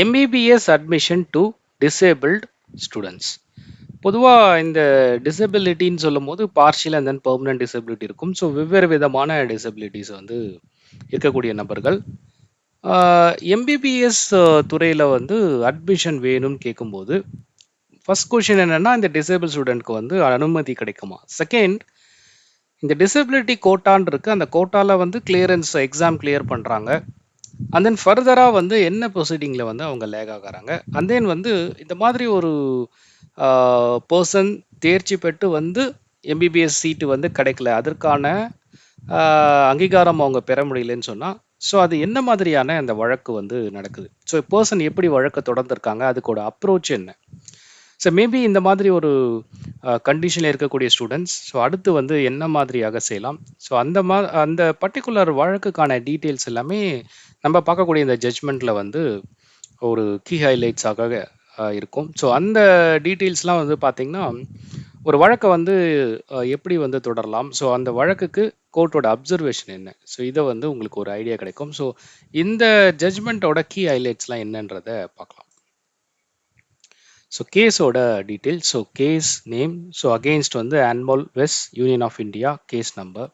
MBBS admission to disabled students பொதுவாக இந்த டிசபிலிட்டின்னு சொல்லும்போது partial and then permanent disability இருக்கும். ஸோ வெவ்வேறு விதமான டிசபிலிட்டிஸ் வந்து இருக்கக்கூடிய நபர்கள். எம்பிபிஎஸ் துறையில் வந்து அட்மிஷன் வேணும்னு கேட்கும்போது ஃபஸ்ட் கொஷின் என்னென்னா இந்த டிசேபிள் ஸ்டூடெண்ட்க்கு வந்து அனுமதி கிடைக்குமா? செகண்ட் இந்த டிசபிலிட்டி கோட்டான் இருக்குது அந்த கோட்டாவில் வந்து கிளியரன்ஸ் எக்ஸாம் கிளியர் பண்ணுறாங்க அண்ட் தென் ஃபர்தராக வந்து என்ன ப்ரொசீடிங்கில் வந்து அவங்க லேக் ஆகிறாங்க? அண்ட் தென் வந்து இந்த மாதிரி ஒரு பர்சன் தேர்ச்சி பெற்று வந்து எம்பிபிஎஸ் சீட்டு வந்து கிடைக்கல. அதற்கான அங்கீகாரம் அவங்க பெற முடியலன்னு சொன்னால் ஸோ அது என்ன மாதிரியான அந்த வழக்கு வந்து நடக்குது? ஸோ பர்சன் எப்படி வழக்கை தொடர்ந்துருக்காங்க? அதுக்கோட அப்ரோச் என்ன? ஸோ மேபி இந்த மாதிரி ஒரு கண்டிஷனில் இருக்கக்கூடிய ஸ்டூடெண்ட்ஸ் ஸோ அடுத்து வந்து என்ன மாதிரியாக செய்யலாம்? ஸோ அந்த மா அந்த பர்டிகுலர் வழக்குக்கான டீட்டெயில்ஸ் எல்லாமே நம்ம பார்க்கக்கூடிய இந்த ஜட்ஜ்மெண்ட்டில் வந்து ஒரு கீ ஹைலைட்ஸாக இருக்கும். ஸோ அந்த டீட்டெயில்ஸ்லாம் வந்து பார்த்திங்கன்னா ஒரு வழக்கை வந்து எப்படி வந்து தொடரலாம்? ஸோ அந்த வழக்குக்கு கோர்ட்டோட அப்சர்வேஷன் என்ன? ஸோ இதை வந்து உங்களுக்கு ஒரு ஐடியா கிடைக்கும். ஸோ இந்த ஜட்ஜ்மெண்ட்டோட கீ ஹைலைட்ஸ்லாம் என்னன்றதை பார்க்கலாம். ஸோ கேஸோட detail so case name so against வந்து Anmol versus Union of India case number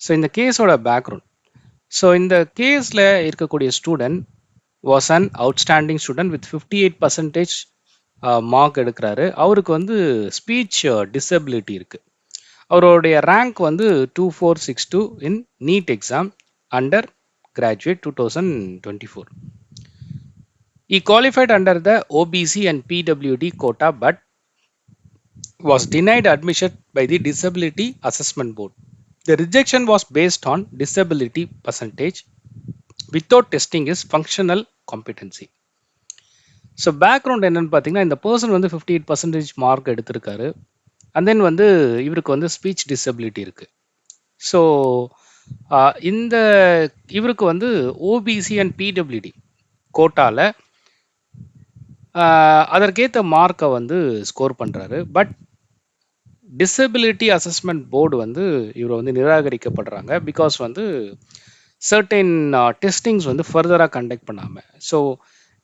so இந்த கேஸோட பேக்ரவுண்ட் ஸோ இந்த கேஸில் இருக்கக்கூடிய student was an outstanding student with fifty eight percentage mark எடுக்கிறாரு. அவருக்கு வந்து ஸ்பீச் டிசபிலிட்டி இருக்குது அவருடைய ரேங்க் வந்து two four six two in NEET exam undergraduate two thousand twenty four He qualified under the OBC and PWD quota but was denied admission by the Disability Assessment Board. The rejection was based on disability percentage without testing his functional competency. So background என்னன்னு பார்த்தீங்கன்னா இந்த person வந்து fifty eight percentage mark எடுத்திருக்காரு and then வந்து இவருக்கு வந்து speech disability இருக்குது so இந்த இவருக்கு வந்து ஓபிசி அண்ட் பிடபிள்யூடி கோட்டாவில் அதற்கேற்ற மார்க்கை வந்து ஸ்கோர் பண்ணுறாரு பட் டிசபிலிட்டி அசஸ்மெண்ட் போர்டு வந்து இவரை வந்து நிராகரிக்கப்படுறாங்க பிகாஸ் வந்து சர்டைன் டெஸ்டிங்ஸ் வந்து ஃபர்தராக கண்டக்ட் பண்ணாமல் ஸோ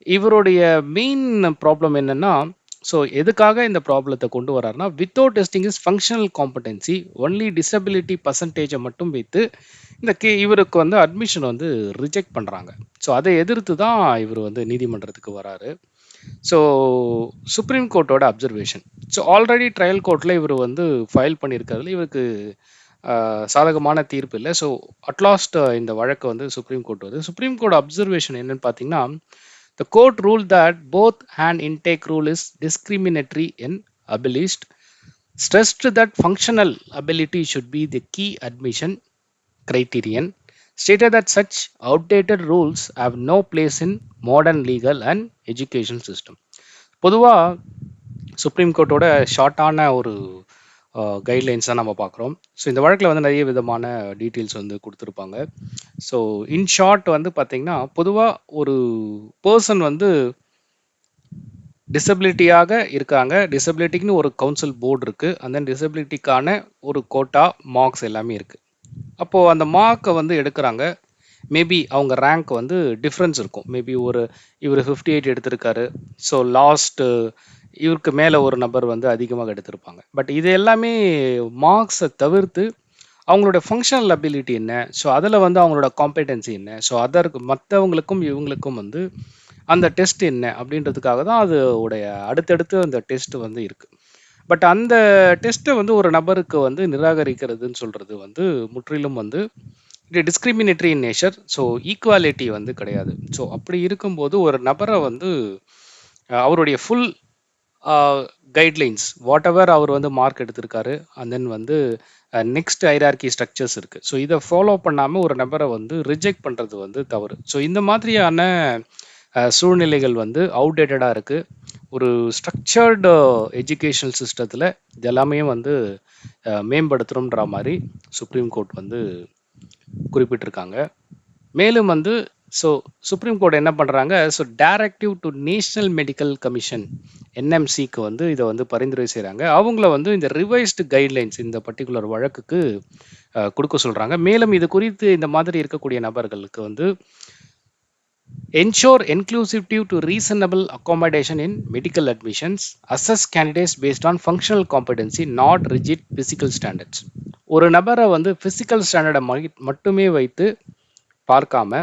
இவருடைய மெயின் ப்ராப்ளம் என்னென்னா ஸோ எதுக்காக இந்த ப்ராப்ளத்தை கொண்டு வராருன்னா without testing is functional competency only disability பர்சன்டேஜை மட்டும் வைத்து இந்த கே இவருக்கு வந்து அட்மிஷன் வந்து ரிஜெக்ட் பண்ணுறாங்க ஸோ அதை எதிர்த்து தான் இவர் வந்து நீதிமன்றத்துக்கு வராரு. ஸோ சுப்ரீம் கோர்ட்டோட அப்சர்வேஷன் ஸோ ஆல்ரெடி ட்ரையல் கோர்ட்டில் இவர் வந்து ஃபைல் பண்ணியிருக்கிறதுல இவருக்கு சாதகமான தீர்ப்பு இல்லை. ஸோ அட்லாஸ்ட் இந்த வழக்கு வந்து சுப்ரீம் கோர்ட் வருது. சுப்ரீம் கோர்ட் அப்சர்வேஷன் என்னன்னு பார்த்தீங்கன்னா the court rule that both hand intake rule is discriminatory in ableist stressed that functional ability should be the key admission criterion stated that such outdated rules have no place in modern legal and education system. பொதுவாக supreme கோர்ட்டோட ஷார்ட்டான ஒரு guidelines தான் நம்ம பார்க்குறோம். So இந்த வழக்கில் வந்து நிறைய விதமான டீட்டெயில்ஸ் வந்து கொடுத்துருப்பாங்க. ஸோ இன் ஷார்ட் வந்து பார்த்தீங்கன்னா பொதுவாக ஒரு பர்சன் வந்து டிசபிலிட்டியாக இருக்காங்க. டிசபிலிட்டிக்குன்னு ஒரு கவுன்சில் போர்டு இருக்குது அந்த டிசபிலிட்டிக்கான ஒரு கோட்டா மார்க்ஸ் எல்லாமே இருக்குது அப்போது அந்த மார்க்கை வந்து எடுக்கிறாங்க. மேபி அவங்க ரேங்க் வந்து டிஃப்ரென்ஸ் இருக்கும். மேபி ஒரு இவர் ஃபிஃப்டி எயிட் எடுத்திருக்காரு. ஸோ லாஸ்ட்டு இவருக்கு மேலே ஒரு நபர் வந்து அதிகமாக எடுத்திருப்பாங்க. பட் இது எல்லாமே மார்க்ஸை தவிர்த்து அவங்களோட ஃபங்க்ஷனல் அபிலிட்டி என்ன? ஸோ அதில் வந்து அவங்களோட காம்படென்சி என்ன? ஸோ அதற்கு மற்றவங்களுக்கும் இவங்களுக்கும் வந்து அந்த டெஸ்ட் என்ன? அப்படின்றதுக்காக தான் அது உடைய அடுத்தடுத்து அந்த டெஸ்ட் வந்து இருக்குது பட் அந்த டெஸ்ட்டை வந்து ஒரு நபருக்கு வந்து நிராகரிக்கிறதுன்னு சொல்கிறது வந்து முற்றிலும் வந்து இது discriminatory in nature so equality வந்து கிடையாது. ஸோ அப்படி இருக்கும்போது ஒரு நபரை வந்து அவருடைய ஃபுல் கைட்லைன்ஸ் வாட் எவர் அவர் வந்து மார்க் எடுத்திருக்காரு அண்ட் தென் வந்து நெக்ஸ்ட் ஐரார்கி ஸ்ட்ரக்சர்ஸ் இருக்குது ஸோ இதை ஃபாலோ பண்ணாமல் ஒரு நபரை வந்து ரிஜெக்ட் பண்ணுறது வந்து தவறு. ஸோ இந்த மாதிரியான சூழ்நிலைகள் வந்து அவுடேட்டடாக இருக்குது ஒரு ஸ்ட்ரக்சர்டு எஜுகேஷனல் சிஸ்டத்தில் இது எல்லாமே வந்து அஹ், மேம்படுத்தணுன்ற மாதிரி சுப்ரீம் கோர்ட் வந்து குறிப்பிட்டிருக்காங்க. மேலும் வந்து ஸோ சுப்ரீம் கோர்ட் என்ன பண்ணுறாங்க so directive to National Medical Commission என்எம்சிக்கு வந்து இதை வந்து பரிந்துரை செய்கிறாங்க அவங்கள வந்து இந்த ரிவைஸ்டு கைட்லைன்ஸ் இந்த பர்டிகுலர் வழக்குக்கு கொடுக்க சொல்கிறாங்க மேலும் இது குறித்து இந்த மாதிரி இருக்கக்கூடிய நபர்களுக்கு வந்து ensure inclusivity to reasonable accommodation in medical admissions. Assess candidates based on functional competency not rigid physical standards. ஒரு நபரை வந்து ஃபிசிக்கல் ஸ்டாண்டர்டை மட்டுமே வைத்து பார்க்காம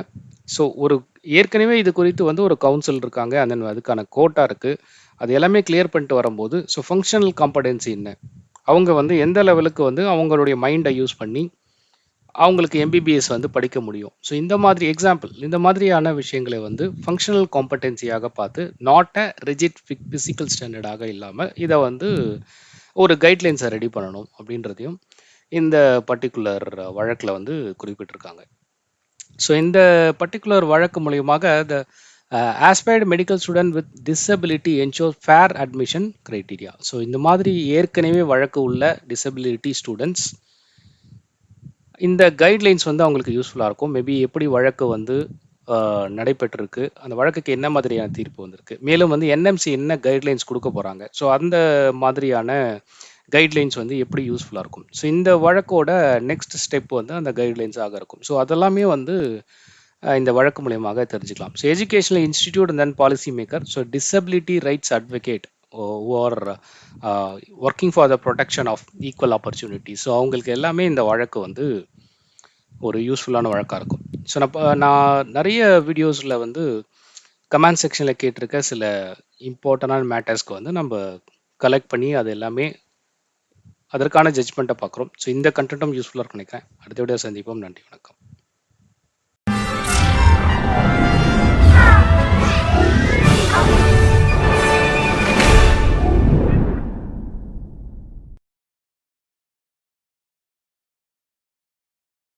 ஸோ ஒரு ஏற்கனவே இது குறித்து வந்து ஒரு கவுன்சில் இருக்காங்க அந்த அதுக்கான கோட்டா இருக்குது அது எல்லாமே கிளியர் பண்ணிட்டு வரும்போது ஸோ ஃபங்க்ஷனல் காம்படன்சி என்ன? அவங்க வந்து எந்த லெவலுக்கு வந்து அவங்களுடைய மைண்டை யூஸ் பண்ணி அவங்களுக்கு எம்பிபிஎஸ் வந்து படிக்க முடியும். ஸோ இந்த மாதிரி எக்ஸாம்பிள் இந்த மாதிரியான விஷயங்களை வந்து ஃபங்க்ஷனல் காம்படென்சியாக பார்த்து நாட் அ ரிஜிட் ஃபிசிக்கல் ஸ்டாண்டர்டாக இல்லாமல் இதை வந்து ஒரு கைட்லைன்ஸை ரெடி பண்ணணும் அப்படின்றதையும் இந்த பர்டிகுலர் வழக்கில் வந்து குறிப்பிட்டிருக்காங்க. ஸோ இந்த பர்டிகுலர் வழக்கு மூலியமாக the aspired medical student with disability ensure fair admission criteria so இந்த மாதிரி ஏற்கனவே வழக்கு உள்ள டிசபிலிட்டி ஸ்டூடெண்ட்ஸ் இந்த கைட்லைன்ஸ் வந்து அவங்களுக்கு யூஸ்ஃபுல்லாக இருக்கும். மேபி எப்படி வழக்கு வந்து நடைபெற்றிருக்கு. அந்த வழக்குக்கு என்ன மாதிரியான தீர்ப்பு வந்திருக்கு? மேலும் வந்து என்எம்சி என்ன கைட்லைன்ஸ் கொடுக்க போகிறாங்க ஸோ அந்த மாதிரியான கைட்லைன்ஸ் வந்து எப்படி யூஸ்ஃபுல்லாக இருக்கும்? ஸோ இந்த வழக்கோட நெக்ஸ்ட் ஸ்டெப் வந்து அந்த கைட்லைன்ஸாக இருக்கும். ஸோ அதெல்லாமே வந்து இந்த வழக்கு மூலியமாக தெரிஞ்சுக்கலாம். So educational institute and then policy maker so disability rights advocate or working for the protection of equal opportunity so அவங்களுக்கு எல்லாமே இந்த வழக்கு வந்து ஒரு யூஸ்ஃபுல்லான வழக்காக இருக்கும். ஸோ நான் நான் நிறைய வீடியோஸில் வந்து கமெண்ட் செக்ஷனில் கேட்டிருக்க சில இம்பார்ட்டண்டான மேட்டர்ஸ்க்கு வந்து நம்ம கலெக்ட் பண்ணி அது எல்லாமே அதற்கான ஜட்ஜ்மெண்ட்டை பார்க்குறோம். ஸோ இந்த கண்டென்ட்டும் யூஸ்ஃபுல்லாக இருக்கும் நினைக்கிறேன். அடுத்த விட சந்திப்போம். நன்றி வணக்கம்.